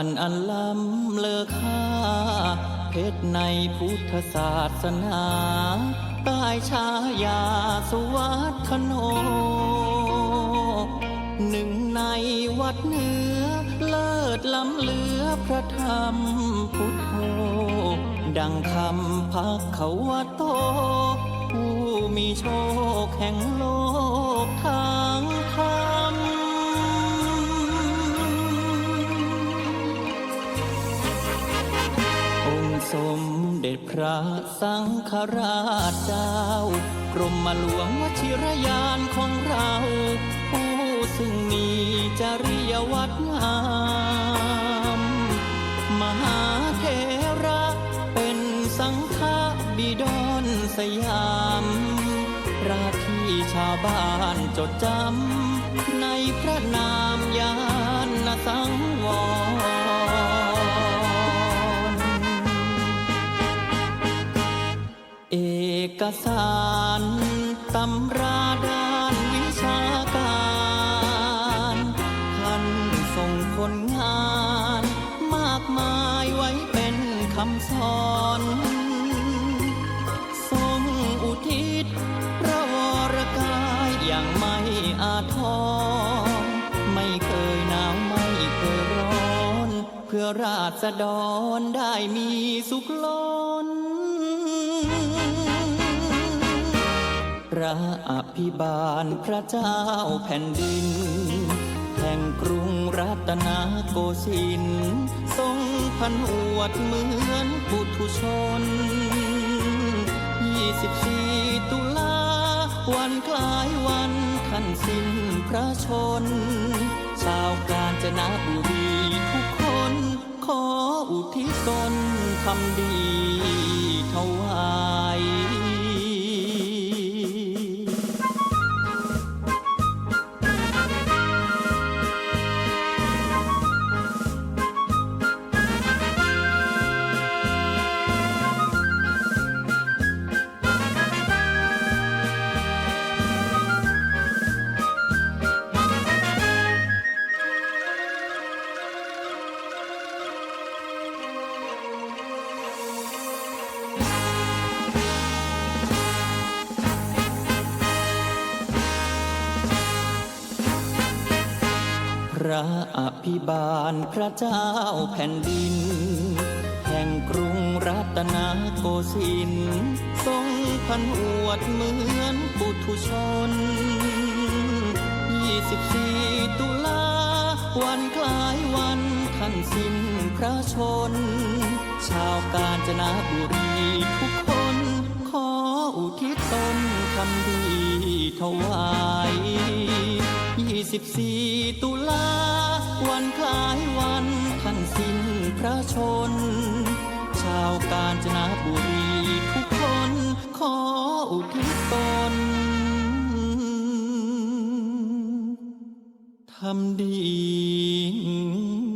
อันล้ำเลอค่า เพชรในพุทธศาสนาใต้ชายาสวัฒโน หนึ่งในวัดเหนือเลิศล้ำเหลือพระธรรมพุทโธ ดังคำพักเขาว่าโต ผู้มีโชคแห่งโลกทางธรรมอง สมเด็จพระสังฆราชเจ้ากรมมาหลวงวชิรยานของเราผู้ซึ่งมีจริยวัดงาม มหาเทระเป็นสังฆบิดรสยามราที่ชาวบ้านจดจำในพระนามยา สารตำราด้านวิชาการท่านส่งผลงานมากมายไว้เป็นคำสอนทรงอุทิศพระวรกายอย่างไม่อาทรไม่เคยหนาวไม่เคยร้อน เพื่อราษฎรได้มีสุขล้น ระอภิบาลพระเจ้าแผ่นดิน แห่งกรุงรัตนโกสินทร์ทรงพันอวดเหมือนปุถุชน 24 ตุลา วันคล้ายวันท่านสิ้นพระชน ชาวกาญจนบุรีทุกคน ขออุทิศตนทำดีถวาย ระอภิบาลพระเจ้าแผ่นดิน แห่งกรุงรัตนโกสินทร์ทรงพันอวดเหมือนปุถุชน 24 ตุลาวันคล้ายวันท่านสิ้นพระชน ชาวกาญจนบุรีทุกคน ขออุทิศตนทำดีถวาย 24 ตุลา วันคล้ายวันท่านสิ้นพระชน ชาวกาญจนบุรีทุกคนขออุทิศตนทำดี